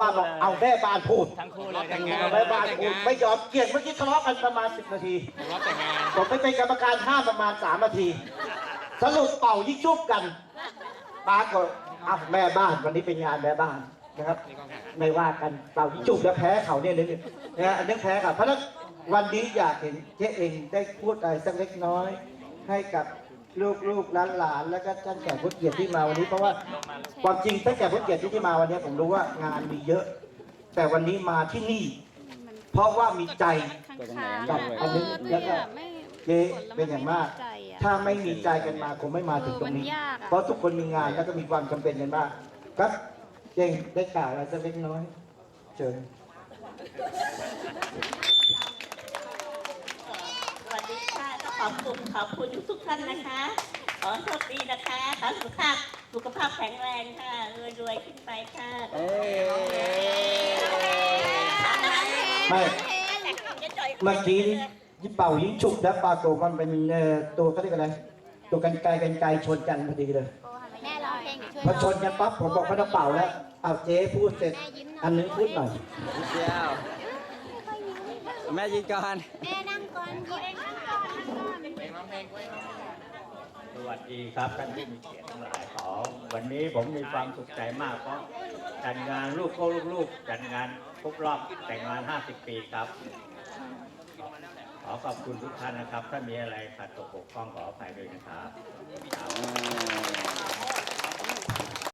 ป้าบอกเอาแม่บ้านพูดทั้งคู่เลยแต่งงานเอาแม่บ้านพูดไม่ยอมเกลียดเมื่อกี้ทะเลาะกันประมาณสิบนาที รอบแต่งงาน ผมไปเป็นกรรมการห้ามประมาณสามนาที สรุปเป่ายิ่งชุบกันป้าก็อะแม่บ้านวันนี้เป็นงานแม่บ้านนะครับนี่ก็งานไม่ว่ากันเป่ายิ่งชุบแล้วแพ้เขาเนี่ยนึกนะฮะอันนี้แพ้ครับเพราะฉะนั้นวันนี้อยากเห็นเจ๊เองได้พูดอะไรสักเล็กน้อย ให้กับ ลูกลูกหลานหลานๆแล้วก็ท่านแก่ผู้เกียรติที่มาวันนี้เพราะว่าความจริงท่านแก่ผู้เกียรติที่มาวันนี้ผมรู้ว่างานมีเยอะ แต่วันนี้มาที่นี่ เพราะว่ามีใจกับอันนี้แล้วก็เจ๊เป็นอย่างมาก ถ้าไม่มีใจกันมาคงไม่มาถึงตรงนี้ เพราะทุกคนมีงานแล้วก็มีความจำเป็นกันมากครับเจงได้กล่าวอะไรสักเล็กน้อย เชิญ สวัสดีค่ะก็ ขอบคุณขอบคุณทุกๆท่านนะคะ ขอโชคดีนะคะขอสุขภาพสุขภาพแข็งแรงค่ะรวยๆขึ้นไปค่ะไม่แต่ขนมจะจ่อยเมื่อกี้ยิ่งเป่ายิ่งฉุกแล้วปรากฏมันเป็นเอ่อตัวเขาเรียกอะไร ตัวกันไกลกันไกลชนกันพอดีเลยแม่ร้องเพลงเดี๋ยวช่วยพอชนกันปั๊บผมบอกไม่ต้องเป่าแล้วเอาเจ๊พูดเสร็จ อันนึงพูดหน่อยนิดเดียวแม่ยิงก่อนแม่นั่งก่อน สวัสดีครับท่านผู้มีเกียรติทั้งหลายขอวันนี้ผมมีความสุขใจมากเพราะจัดงานลูกโก้ลูกๆจัดงานครบรอบแต่งงาน 50 ปีครับ ขอขอบคุณทุกท่านนะครับ ถ้ามีอะไรขัดตกบกพร่องขออภัยด้วยนะครับ